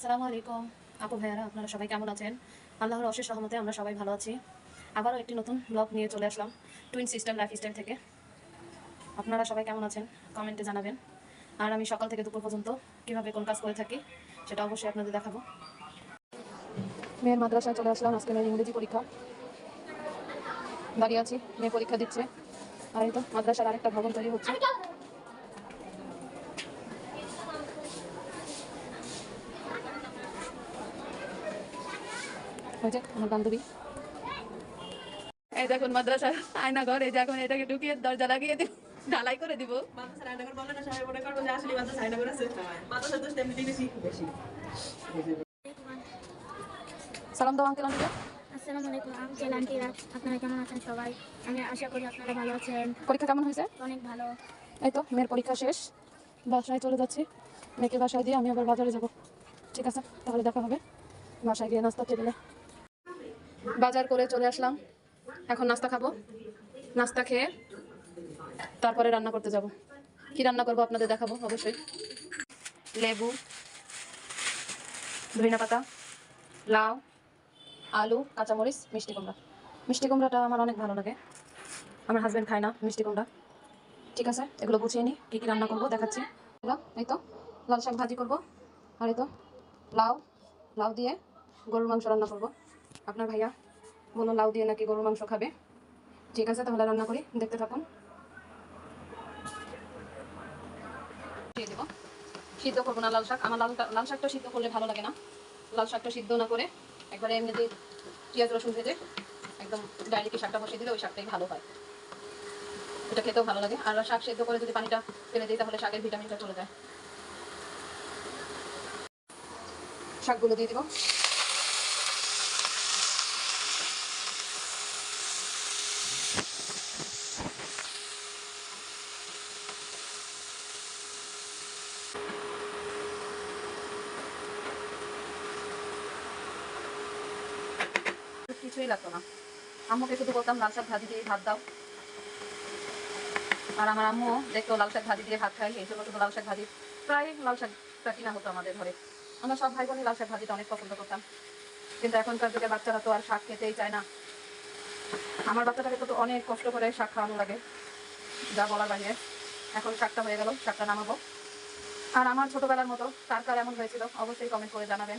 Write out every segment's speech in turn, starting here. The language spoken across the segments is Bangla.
আসসালামু আলাইকুম। আপু ভাইয়ারা, আপনারা সবাই কেমন আছেন? আল্লাহর অশেষ রহমতে আমরা সবাই ভালো আছি। আবারও একটি নতুন ব্লগ নিয়ে চলে আসলাম টুইন সিস্টেম লাইফ স্টাইল থেকে। আপনারা সবাই কেমন আছেন? কমেন্টে জানাবেন। আর আমি সকাল থেকে দুপুর পর্যন্ত কীভাবে কোন কাজ করে থাকি, সেটা অবশ্যই আপনাদের দেখাবো। মেয়ের মাদ্রাসায় চলে আসলাম, আজকে মেয়ের ইংরেজি পরীক্ষা। দাঁড়িয়ে আছি, মেয়ে পরীক্ষা দিচ্ছে। আর এই তো, মাদ্রাসার আরেকটা ভবন তৈরি হচ্ছে। ওই আমার বান্ধবী। এই দেখুন মাদ্রাসা আয়না ঘর এই যে এখন এটাকে ঢুকিয়ে দরজা লাগিয়ে দিব ঢালাই করে দিব। সবাই সালাম দাও আঙ্কেল আসসালামু আলাইকুম আঙ্কেল আন্টিরা আপনারা কেমন আছেন আমি আশা করি আপনারা ভালো আছেন। পরীক্ষা কেমন হয়েছে? অনেক ভালো। এই তো মেয়ের পরীক্ষা শেষ। বাসায় চলে যাচ্ছি। মেয়েকে বাসায় দিয়ে আমি আবার বাজারে যাব। ঠিক আছে তাহলে দেখা হবে। বাসায় গিয়ে নাস্তা টেবিলে বাজার করে চলে আসলাম। এখন নাস্তা খাব। নাস্তা খেয়ে তারপরে রান্না করতে যাব। কি রান্না করব আপনাদের দেখাবো অবশ্যই। লেবু, ধনিয়া পাতা, লাউ, আলু, কাঁচামরিচ, মিষ্টি কুমড়া। মিষ্টি কুমড়াটা আমার অনেক ভালো লাগে। আমার হাজবেন্ড খায় না মিষ্টি কুমড়া। ঠিক আছে, এগুলো গুছিয়ে নিই, কী কী রান্না করব দেখাচ্ছি। এই তো, লাল শাক ভাজি করব। আর এই তো, লাউ লাউ দিয়ে গরুর মাংস রান্না করব। আপনার ভাইয়া বলল লাউ দিয়ে নাকি গরুর মাংস খাবে? ঠিক আছে, তাহলে রান্না করি, দেখতে থাকুন। দেবো। সিদ্ধ করব না লাল শাক। আমার লাল লাল শাকটা সিদ্ধ করলে ভালো লাগে না। লাল শাকটা সিদ্ধ না করে একবারে এমনিতে পেঁয়াজ, রসুন ভেজে একদম ডাইরেক্ট শাকটা বসিয়ে দিলে ওই শাকটাই ভালো হয়। এটা খেতেও ভালো লাগে। আর শাক সেদ্ধ করে যদি পানিটা ফেলে দিই, তাহলে শাকের ভিটামিনটা চলে যায়। শাকগুলো দিয়ে দিব। কিছুই লাগতো না। আম্মুকে শুধু বলতাম, লাল শাক ভাজি দিয়ে ভাত দাও। আর আমার আম্মু দেখতো, লাল শাক ভাজি দিয়ে ভাত খাই, এই জন্য শুধু লাল শাক ভাজি। প্রায় লাল শাকটা কিনা হতো আমাদের ঘরে। আমরা সব ভাই বোনই লাল শাক ভাজিটা অনেক পছন্দ করতাম। কিন্তু এখনকার যুগে বাচ্চারা তো আর শাক খেতেই চায় না। আমার বাচ্চাটাকে তো অনেক কষ্ট করে শাক খাওয়ানো লাগে, যা বলার বাইরে। এখন শাকটা হয়ে গেল, শাকটা নামাবো। আর আমার ছোটবেলার মতো, কার কার এমন হয়েছিল, অবশ্যই কমেন্ট করে জানাবেন।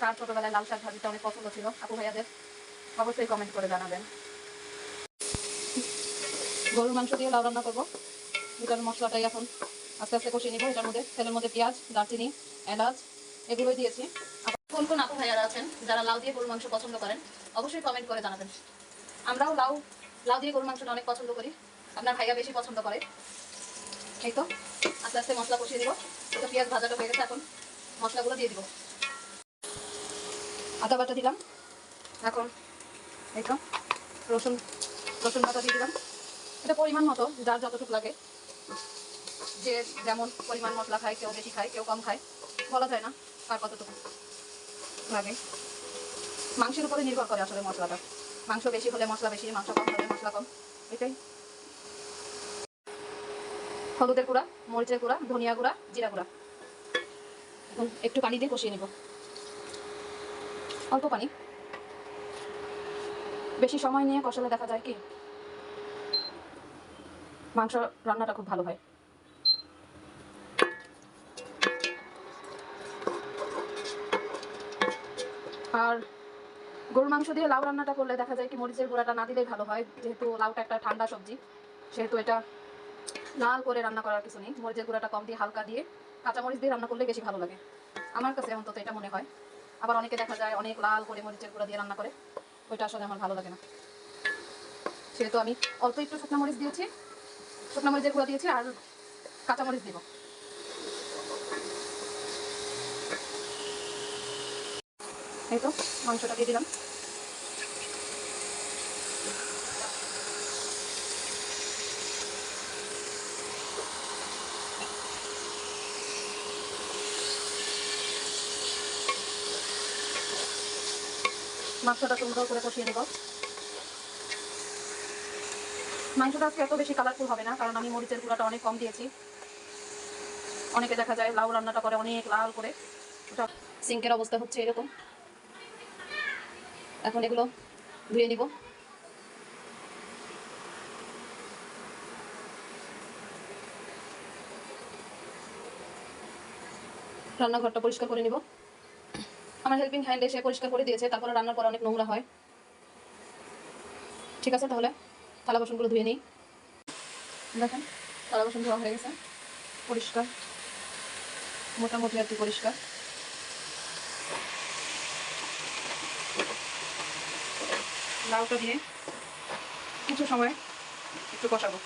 কার ছোটবেলায় লাল শাক ভাজিটা অনেক পছন্দ ছিল, আপু ভাইয়াদের? অবশ্যই কমেন্ট করে জানাবেন। গরুর মাংস দিয়ে লাউ রান্না করব। এটার মশলাটাই এখন আস্তে আস্তে কষিয়ে নিবো। এটার মধ্যে তেলের মধ্যে পেঁয়াজ, দারচিনি, এলাচ এগুলোই দিয়েছি। কোন কোন আপু ভাইয়ারা আছেন, যারা লাউ দিয়ে গরুর মাংস পছন্দ করেন, অবশ্যই কমেন্ট করে জানাবেন। আমরাও লাউ লাউ দিয়ে গরুর মাংসটা অনেক পছন্দ করি। আপনার ভাইয়া বেশি পছন্দ করে। এই তো, আস্তে আস্তে মশলা কষিয়ে দিব তো পেঁয়াজ ভাজাটা হয়ে গেছে, এখন মশলাগুলো দিয়ে দিব। আদা বাটা দিলাম। এখন এই রসুন রসুন বাটা দিয়ে দিলাম। এটা পরিমাণ মতো, যার যতটুকু লাগে। যে যেমন পরিমাণ মশলা খায়, কেউ বেশি খায়, কেউ কম খায়, বলা যায় না কার কতটুকু লাগে। মাংসের উপরে নির্ভর করে আসলে মশলাটা। মাংস বেশি হলে মশলা বেশি, মাংস কম হলে মশলা কম, এটাই। হলুদের গুঁড়া, মরিচের গুঁড়া, ধনিয়া গুঁড়া, জিরা গুঁড়া। এখন একটু পানি দিয়ে কষিয়ে নিব। অল্প পানি। বেশি সময় নিয়ে কষালে দেখা যায় কি? মাংস রান্নাটা খুব ভালো হয়। আর গরুর মাংস দিয়ে লাউ রান্নাটা করলে দেখা যায় কি মরিচের গুঁড়াটা না দিলেই ভালো হয়। যেহেতু লাউটা একটা ঠান্ডা সবজি, সেহেতু এটা লাল করে রান্না করার কিছু নেই। মরিচের গুঁড়াটা কম দিয়ে হালকা দিয়ে কাঁচা মরিচ দিয়ে রান্না করলে বেশি ভালো লাগে। আমার কাছে অন্তত এটা মনে হয়। আবার অনেকে দেখা যায় অনেক লাল করে মরিচের গুঁড়া দিয়ে রান্না করে। ওইটা আসলে আমার ভালো লাগে না। সেহেতু আমি অল্প একটু শুকনো মরিচ দিয়েছি, শুকনো মরিচের গুঁড়া দিয়েছি আর কাঁচা মরিচ দিব। এই তো, মাংসটা দিয়ে দিলাম। মাংসটা সুন্দর করে কষিয়ে নেব। মাংসটা আজকে এত বেশি কালারফুল হবে না, কারণ আমি মরিচের গুঁড়াটা অনেক কম দিয়েছি। অনেকে দেখা যায় লাউ রান্নাটা করে অনেক লাল করে। সিঙ্কের অবস্থা হচ্ছে এরকম। এখন এগুলো ধুয়ে নিব। রান্নাঘরটা পরিষ্কার করে নিব। আমার হেল্পিং হ্যান্ড এসে পরিষ্কার করে দিয়েছে, তারপরে রান্নার পর অনেক নোংরা হয়। ঠিক আছে তাহলে? থালা বাসনগুলো ধুয়ে নিই। দেখেন, থালা বাসন ধোয়া হয়ে গেছে। পরিষ্কার। মোটামুটি আর কি পরিষ্কার। লাউটা দিয়ে কিছু সময় একটু কষাবো।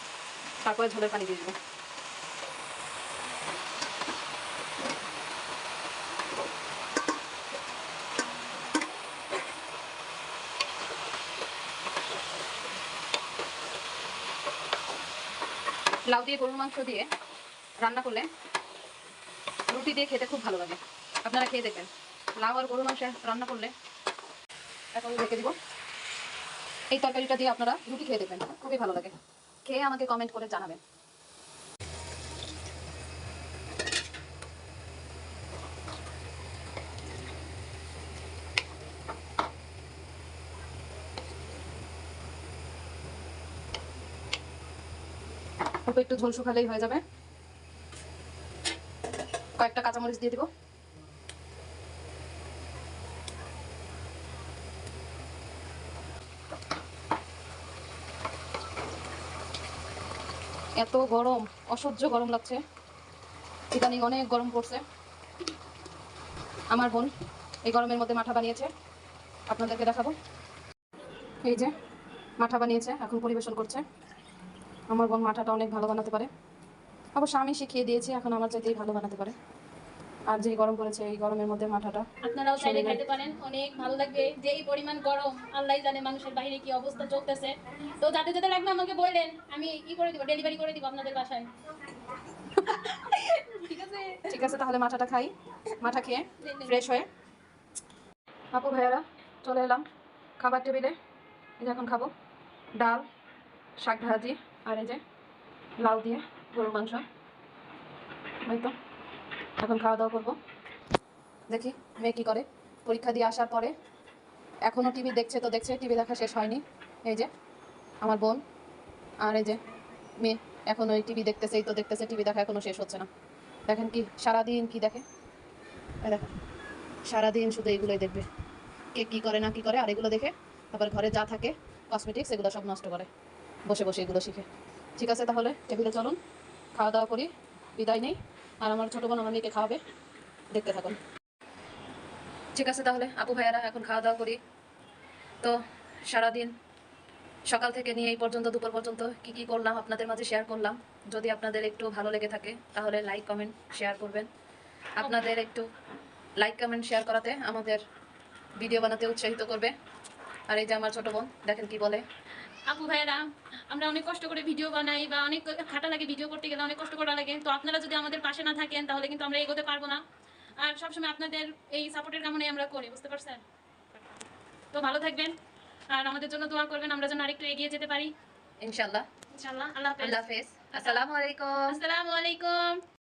তারপরে ঝোলের পানি দিয়ে দেবো। লাউ দিয়ে গরুর মাংস দিয়ে রান্না করলে রুটি দিয়ে খেতে খুব ভালো লাগে। আপনারা খেয়ে দেখবেন। লাউ আর গরুর মাংস রান্না করলে এখন রেখে দিব। এই তরকারিটা দিয়ে আপনারা রুটি খেয়ে দেখবেন। খুবই ভালো লাগে। খেয়ে আমাকে কমেন্ট করে জানাবেন। অল্প একটু ঝোল শুকালেই হয়ে যাবে। কয়েকটা কাঁচামরিচ দিয়ে দিব। এত গরম, অসহ্য গরম লাগছে। ইদানিং অনেক গরম পড়ছে। আমার বোন এই গরমের মধ্যে মাঠা বানিয়েছে। আপনাদেরকে দেখাবো। এই যে, মাঠা বানিয়েছে, এখন পরিবেশন করছে। আমার বোন মাঠাটা অনেক ভালো বানাতে পারে। অবশ্য আমি শিখিয়ে দিয়েছি এখন আমার চাইতেই ভালো বানাতে পারে। আর যে গরম পড়েছে এই গরমের মধ্যে মাঠাটা আপনারাও চাইলে খাইতে পারেন অনেক ভালো লাগবে। যে এই পরিমাণ গরম আল্লাহ জানে মানুষের বাইরে কি অবস্থা চলতেছে। তো যাদের যাদের লাগবে আমাকে বললেন আমি ই করে দিব ডেলিভারি করে দিব আপনাদের বাসায়। ঠিক আছে। ঠিক আছে তাহলে মাঠাটা খাই। মাঠা খেয়ে ফ্রেশ হয়ে। আপু ভাইয়ারা চলে এলাম। খাবার টেবিলে এখন খাব। ডাল শাক ভাজি আর এই যে লাউ দিয়ে গরুর মাংস। ওই তো, এখন খাওয়া দাওয়া করব। দেখি মেয়ে কী করে। পরীক্ষা দিয়ে আসার পরে এখনও টিভি দেখছে তো দেখছে, টিভি দেখা শেষ হয়নি। এই যে আমার বোন আর এই যে মেয়ে এখন ওই টিভি দেখতেছে, এই তো দেখতেছে, টিভি দেখা এখনও শেষ হচ্ছে না। দেখেন কি সারাদিন কি দেখে? এই দেখেন সারাদিন শুধু এগুলোই দেখবে। কে কী করে না কি করে, আর এগুলো দেখে তারপর ঘরে যা থাকে কসমেটিক্স এগুলো সব নষ্ট করে। বসে বসে এগুলো শিখে। ঠিক আছে তাহলে? টেবিলে চলুন। খাওয়া দাওয়া করি। বিদায় নেই। আর আমার ছোটো বোন আমার মেয়েকে খাওয়াবে। দেখতে থাকুন। ঠিক আছে তাহলে? আপু ভাইয়ারা, এখন খাওয়া দাওয়া করি। তো সারাদিন সকাল থেকে নিয়ে এই পর্যন্ত, দুপুর পর্যন্ত কি কি করলাম আপনাদের মাঝে শেয়ার করলাম। যদি আপনাদের একটু ভালো লেগে থাকে, তাহলে লাইক কমেন্ট শেয়ার করবেন। আপনাদের একটু লাইক কমেন্ট শেয়ার করাতে আমাদের ভিডিও বানাতে উৎসাহিত করবে। আর এই যে আমার ছোট বোন, দেখেন কি বলে? আপু ভাইয়েরা আমরা অনেক কষ্ট করে ভিডিও বানাই বা অনেক খাটা লাগে ভিডিও করতে গেলে অনেক কষ্ট করা লাগে। তো আপনারা যদি আমাদের পাশে না থাকেন তাহলে কিন্তু আমরা এগোতে পারব না। আর সবসময় আপনাদের এই সাপোর্টের কামনাই আমরা করি বুঝতে পারছেন? তো ভালো থাকবেন আর আমাদের জন্য দোয়া করবেন আমরা যেন আরেকটু এগিয়ে যেতে পারি। ইনশাল্লাহ। হাফেজ। আল্লাহ হাফেজ। আসসালামু আলাইকুম। আসসালামু আলাইকুম।